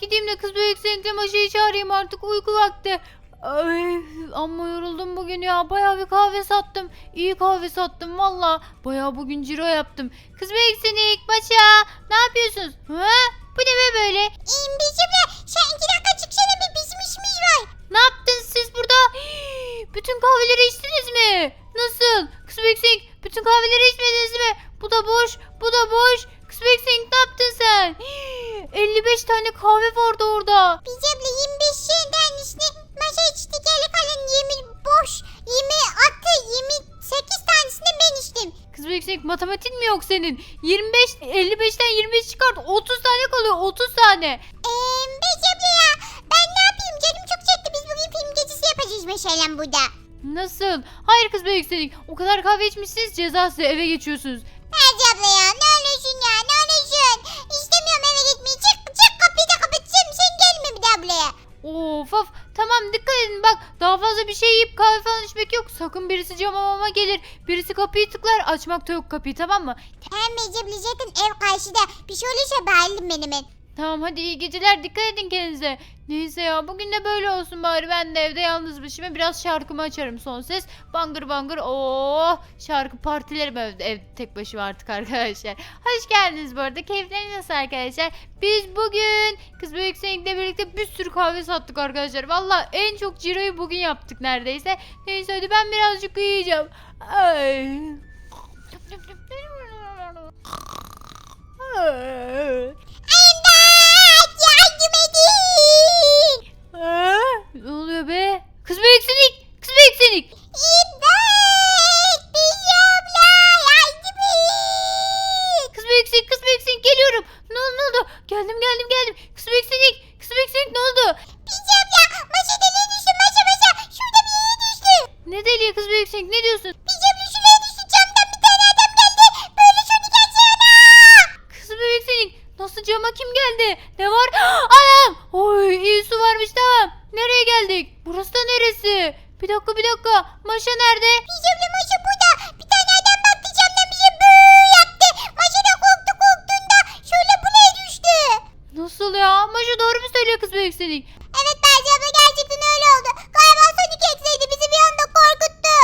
Gideyim de kız büyük senkle maşayı çağırayım artık uyku vakti. Ay, amma yoruldum bugün ya. Bayağı bir kahve sattım. İyi kahve sattım valla. Bayağı bugün ciro yaptım. Kız büyük senik maşa. Ne yapıyorsunuz? Ha? Bu ne be böyle? İyiyim bizimle. Sen iki dakika çıksana bir bizim işimiz var. Ne yaptınız siz burada? Bütün kahveleri içtiniz mi? Nasıl? Kız büyük senik bütün kahveleri içmediniz mi? Bu da boş. Bu da boş. Kız büyük senik ne yaptın sen? 55 tane kahve vardı orada. Bizimle 25 şeyden işte masa içti geri kalan 20 boş. 20 attı 28 tanesini ben içtim. Kız büyük senik matematiğin mi yok senin? 25 55'ten 25 çıkart 30 tane kalıyor 30 tane. Eee bizimle ya ben ne yapayım canım çok çekti biz bugün film gecesi yapacağız mesela burada. Nasıl? Hayır kız büyük senik. O kadar kahve içmişsiniz cezası eve geçiyorsunuz. Hadi abla ya ne olursun ya ne olursun. İstemiyorum eve gitmeyi çık çık kapıyı da kapatacağım sen gelme bir de ablaya. Of of tamam dikkat edin bak daha fazla bir şey yiyip kahve falan içmek yok. Sakın birisi camamama gelir. Birisi kapıyı tıklar açmakta yok kapıyı tamam mı? Tamam zaten ev karşıda bir şey olursa bağırırım ben hemen. Tamam hadi iyi geceler dikkat edin kendinize. Neyse ya bugün de böyle olsun bari ben de evde yalnız başıma biraz şarkımı açarım son ses. Bangır bangır ooo şarkı partilerim evde, evde tek başıma artık arkadaşlar. Hoş geldiniz bu arada keyifleriniz nasıl arkadaşlar? Biz bugün kız büyük seninle birlikte bir sürü kahve sattık arkadaşlar. Valla en çok ciroyu bugün yaptık neredeyse. Neyse hadi ben birazcık uyuyacağım. Ay. Aa, ne oluyor be? Kız büyük sinik! Kız büyük sinik! İmdat Bizi abla yardım et. Kız büyük sinik! Kız büyük sinik! Geliyorum! Ne oldu ne oldu? Geldim geldim geldim! Kız büyük sinik! Kız sinik ne oldu? Bizi abla maşada ne düştü maşa maşa şurada bir yere düştü. Ne deliği kız sinik? Ne diyorsun? Bizi abla şuraya düştü camdan bir tane adam geldi. Böyle şunu geçsene. Kız sinik! Nasıl cama kim geldi? Ne var? Anam! Oy iyi Burası da neresi? Bir dakika bir dakika. Maşa nerede? Abla maşa burada. Bir tane adam baktı camdan bize böyle yaptı. Maşa da korktu korktuğunda şöyle buraya düştü. Nasıl ya? Maşa doğru mu söylüyor kız büyük sinik? Evet Berce abla gerçekten öyle oldu. Galiba Sonic ekseydi bizi bir anda korkuttu.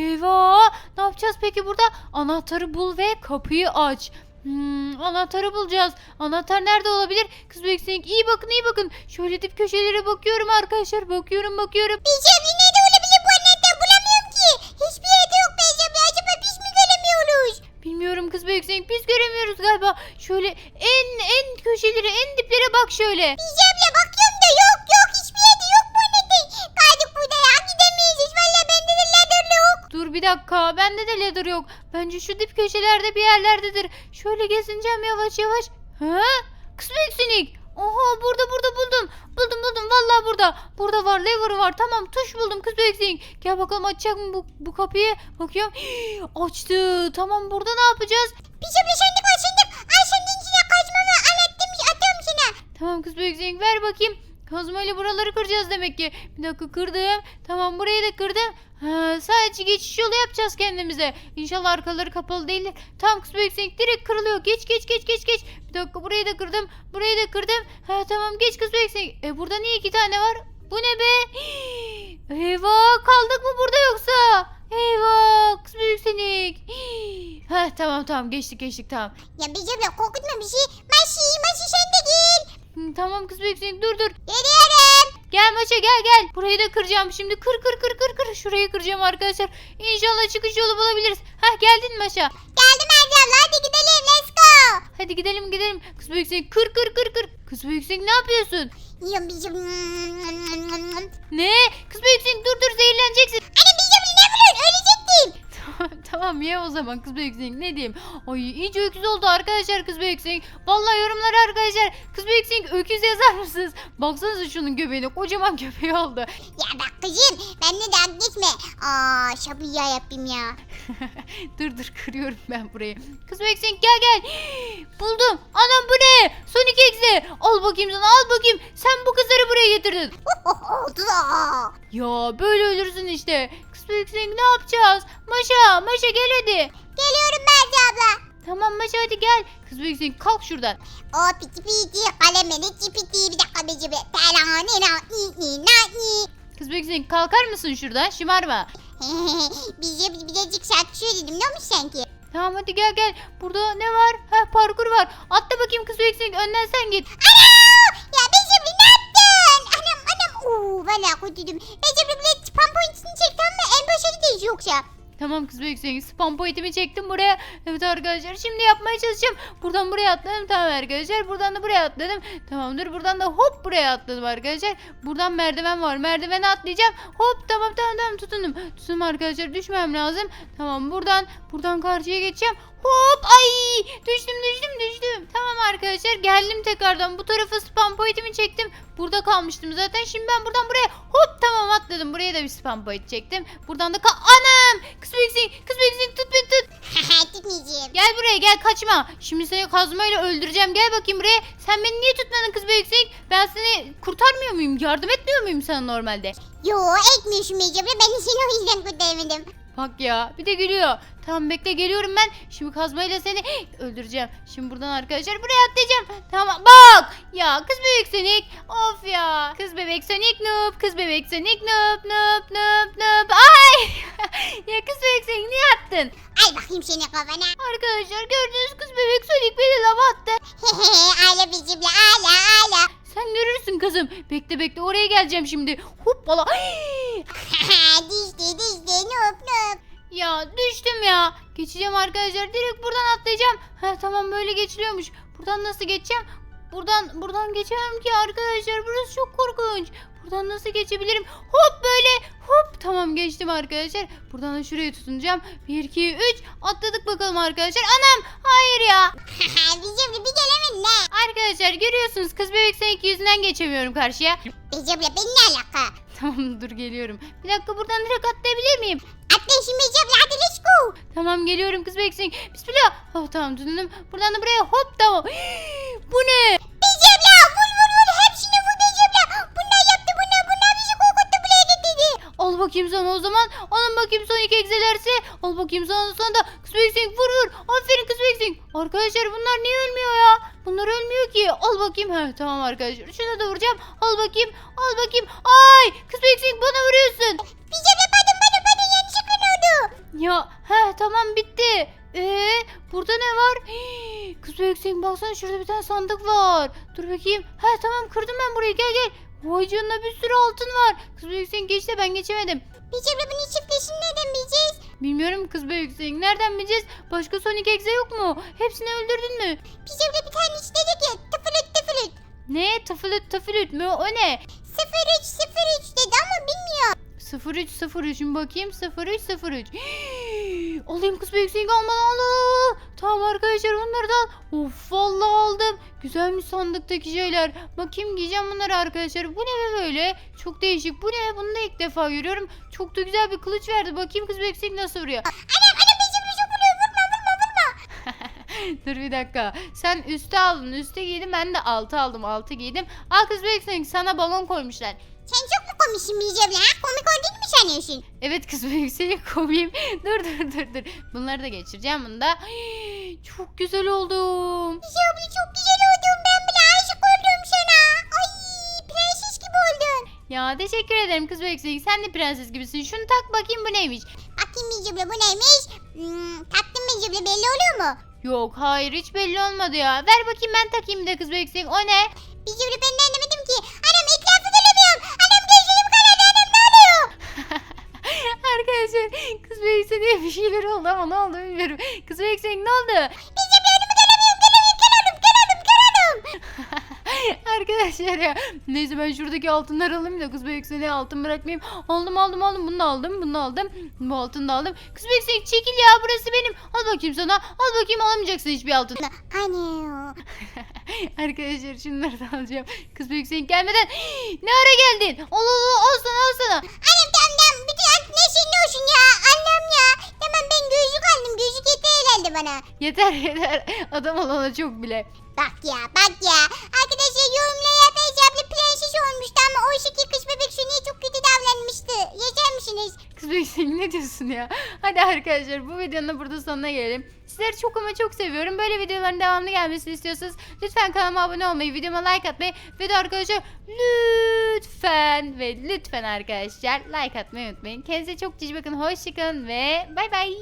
Eyvah! Ne yapacağız peki burada? Anahtarı bul ve kapıyı aç. Hmm, anahtarı bulacağız. Anahtar nerede olabilir? Kız sinik iyi bakın iyi bakın. Şöyle dip köşelere bakıyorum arkadaşlar. Bakıyorum bakıyorum. Abla nerede olabilir bu anahtar bulamıyorum ki. Hiçbir yerde yok abla. Acaba biz mi göremiyoruz? Bilmiyorum kız sinik biz göremiyoruz galiba. Şöyle en en köşelere en diplere bak şöyle. Bizi abla bakıyorum da yok yok. Hiçbir yerde yok bu anahtar. Kaldık burada ya gidemeyiz. Valla bende de ladder yok. Dur bir dakika bende de ladder yok. Bence şu dip köşelerde bir yerlerdedir. Şöyle gezineceğim yavaş yavaş. Ha? Kız büyük sinik. Oha burada burada buldum. Buldum buldum vallahi burada. Burada var lever var tamam tuş buldum kız sinik. Gel bakalım açacak mı bu, bu kapıyı? Bakıyorum. Açtı. Tamam burada ne yapacağız? Sandık var sandık. Ay sandığın içine kaçmamı anlattım. Atıyorum sana. Tamam kız sinik ver bakayım. Kazmayla buraları kıracağız demek ki. Bir dakika kırdım. Tamam burayı da kırdım. Ha, sadece geçiş yolu yapacağız kendimize. İnşallah arkaları kapalı değildir. Tamam kız büyük sinek direkt kırılıyor. Geç geç geç geç geç. Bir dakika burayı da kırdım. Burayı da kırdım. Ha tamam geç kız büyük sinek. E burada niye iki tane var? Bu ne be? Eyvah kaldık mı burada yoksa? Eyvah kız büyük sinek. Ha tamam tamam geçtik geçtik tamam. Ya bizi abla korkutma bizi. Maşi maşi sen de gel. Hı, Tamam kız sinek dur dur. Geliyorum. Gel maça gel gel. Burayı da kıracağım şimdi. Kır kır kır kır kır. Şurayı kıracağım arkadaşlar. İnşallah çıkış yolu bulabiliriz. Hah geldin maşa. Geldim Erce abla hadi gidelim let's go. Hadi gidelim gidelim. Kız sinek kır kır kır kır. Kız sinek ne yapıyorsun? Yiyorum. Ne? Kız sinek dur dur zehirleneceksin. Anne tamam ye o zaman kız büyük sinek ne diyeyim. Ay iyice öküz oldu arkadaşlar kız büyük sinek. Vallahi yorumlara arkadaşlar. Kız büyük sinek öküz yazar mısınız? Baksanıza şunun göbeğine kocaman göbeği oldu. Ya bak kızım benimle dalga geçme. Aa şapı ya yapayım ya. dur dur kırıyorum ben burayı. Kız Beksin gel gel. Buldum. Anam bu ne? Sonic X'e. Al bakayım sana al bakayım. Sen bu kızları buraya getirdin. Oldu da. Ya böyle ölürsün işte. Beksin ne yapacağız? Maşa Maşa gel hadi. Geliyorum Berce abla. Tamam Maşa hadi gel. Kız Sonic kalk şuradan. O piti piti kalemini cipiti bir dakika bir cipiti. Talanina i i na i. Kız Sonic kalkar mısın şuradan? Şımarma. Bize birazcık şarkı söyledim ne olmuş sanki? Tamam hadi gel gel. Burada ne var? Ha parkur var. Atla bakayım kız Sonic önden sen git. Ana! Ya Becimri ne yaptın? Anam anam. Oo valla kötüydüm. Becimri bile spam pointini çekti başa gidiyoruz yoksa. Tamam kız bebek Sonic spam pointimi çektim buraya. Evet arkadaşlar şimdi yapmaya çalışacağım. Buradan buraya atladım tamam arkadaşlar. Buradan da buraya atladım. Tamamdır buradan da hop buraya atladım arkadaşlar. Buradan merdiven var. Merdivene atlayacağım. Hop tamam tamam tamam tutundum. Tutundum arkadaşlar düşmem lazım. Tamam buradan buradan karşıya geçeceğim. Hop ay düştüm düştüm düştüm. Tamam arkadaşlar geldim tekrardan bu tarafa spam pointimi çektim. Burada kalmıştım zaten. Şimdi ben buradan buraya hop tamam atladım. Buraya da bir spam point çektim. Buradan da ka anam kız beksin kız beksin tut beni tut. Tutmayacağım. Gel buraya gel kaçma. Şimdi seni kazmayla öldüreceğim. Gel bakayım buraya. Sen beni niye tutmadın kız beksin? Ben seni kurtarmıyor muyum? Yardım etmiyor muyum sana normalde? Yo ekmiyorsun Becimri ben de seni o yüzden kurtaramadım. Bak ya bir de gülüyor. Tamam bekle geliyorum ben. Şimdi kazmayla seni öldüreceğim. Şimdi buradan arkadaşlar buraya atlayacağım. Tamam bak. Ya kız bebek Sonic. Of ya. Kız bebek Sonic noob. Kız bebek Sonic noob noob noob noob. Ay. ya kız bebek Sonic niye attın? Al bakayım seni kafana. Arkadaşlar gördüğünüz kız bebek Sonic beni lava attı. ala Becimri ala ala. Sen görürsün kızım. Bekle bekle oraya geleceğim şimdi. Hoppala. Ya düştüm ya. Geçeceğim arkadaşlar. Direkt buradan atlayacağım. Ha tamam böyle geçiliyormuş. Buradan nasıl geçeceğim? Buradan buradan geçemem ki arkadaşlar. Burası çok korkunç. Buradan nasıl geçebilirim? Hop böyle. Hop tamam geçtim arkadaşlar. Buradan da şuraya tutunacağım. 1 2 3 atladık bakalım arkadaşlar. Anam hayır ya. Becimri bir gelemedin ne? Arkadaşlar görüyorsunuz kız bebek seninki yüzünden geçemiyorum karşıya. Becimri ben ne alaka? Tamam dur geliyorum. Bir dakika buradan direkt atlayabilir miyim? Atla şimdi Becimri hadi let's go. Tamam geliyorum kız beksin. Bismillah. Oh, tamam tutundum. Buradan da buraya hop tamam. Bu ne? Bakayım sana o zaman. Alın bakayım son iki egzelerse. Al bakayım sana sonra da kız beksin vur vur. Aferin kız beksin. Arkadaşlar bunlar niye ölmüyor ya? Bunlar ölmüyor ki. Al bakayım. He tamam arkadaşlar. Şuna da vuracağım. Al bakayım. Al bakayım. Ay kız beksin bana vuruyorsun. Becimri pardon pardon pardon yanlışlıkla ne oldu? Ya he tamam bitti. Ee burada ne var? Hii, Kız büyüksek baksana şurada bir tane sandık var. Dur bakayım. He tamam kırdım ben burayı gel gel. Vay canına bir sürü altın var. Kız büyüksek geçti ben geçemedim. Becimri bunun çiftleşini nereden bileceğiz? Bilmiyorum kız büyüksek nereden bileceğiz? Başka Sonic Exe yok mu? Hepsini öldürdün mü? Becimri bir tane işte ki tıfırıt tıfırıt. Ne? Tıfılüt tıfılüt mü? O ne? 03 03 dedi ama bilmiyor. 0303 'ün bakayım 0303. Hii, Alayım kız büyüksek almadan al, al, al. Tamam arkadaşlar onları da al. Of vallahi aldım. Güzelmiş sandıktaki şeyler. Bakayım giyeceğim bunları arkadaşlar. Bu ne be böyle? Çok değişik. Bu ne? Bunu da ilk defa görüyorum. Çok da güzel bir kılıç verdi. Bakayım kız büyüksek nasıl vuruyor. Anam anam Becimri çok vuruyor vurma vurma vurma. Dur bir dakika. Sen üste aldın. Üste giydim. Ben de altı aldım. Altı giydim. Al kız büyüksek sana balon koymuşlar. Sen çok mu komiksin Becimri ha? Komik olduğunu mu sanıyorsun? Evet kız büyükseli komiyim. dur dur dur dur. Bunları da geçireceğim. Bunu da. Çok güzel oldum. Becimri çok güzel oldun ben bile aşık oldum sana. Ay prenses gibi oldun. Ya teşekkür ederim kız büyükseli. Sen de prenses gibisin. Şunu tak bakayım bu neymiş. Bakayım Becimri bu neymiş? Hmm, taktım Becimri belli oluyor mu? Yok hayır hiç belli olmadı ya. Ver bakayım ben takayım da kız büyükseli. O ne? Becimri ben de anlamadım ki. Arkadaşlar kız büyükseliye bir şeyler oldu ama ne oldu bilmiyorum. Kız büyükseli ne oldu? Becimri önümü göremiyorum göremiyorum kör oldum kör oldum kör oldum. Arkadaşlar ya. Neyse ben şuradaki altınları alayım da kız büyükseliğe altın bırakmayayım. Aldım aldım aldım bunu da aldım bunu da aldım. Bu altını da aldım. Kız büyükseliği çekil ya burası benim. Al bakayım sana. Al bakayım alamayacaksın hiçbir altın. Anne. Arkadaşlar şunları da alacağım. Kız büyükseliğin gelmeden. ne ara geldin? Al Yeter yeter. Adam olana çok bile. Bak ya bak ya. Arkadaşlar yorumlara Beyza abla prenses olmuştu ama o şekil kız bebek Suniye çok kötü davranmıştı. Yazar mısınız? Kız büyükseliğin ne diyorsun ya? Hadi arkadaşlar bu videonun da burada sonuna gelelim. Siz Sizleri çok ama çok seviyorum. Böyle videoların devamlı gelmesini istiyorsanız lütfen kanalıma abone olmayı, videoma like atmayı ve de arkadaşlar lütfen ve lütfen arkadaşlar like atmayı unutmayın. Kendinize çok cici bakın. Hoşçakalın ve bay bay.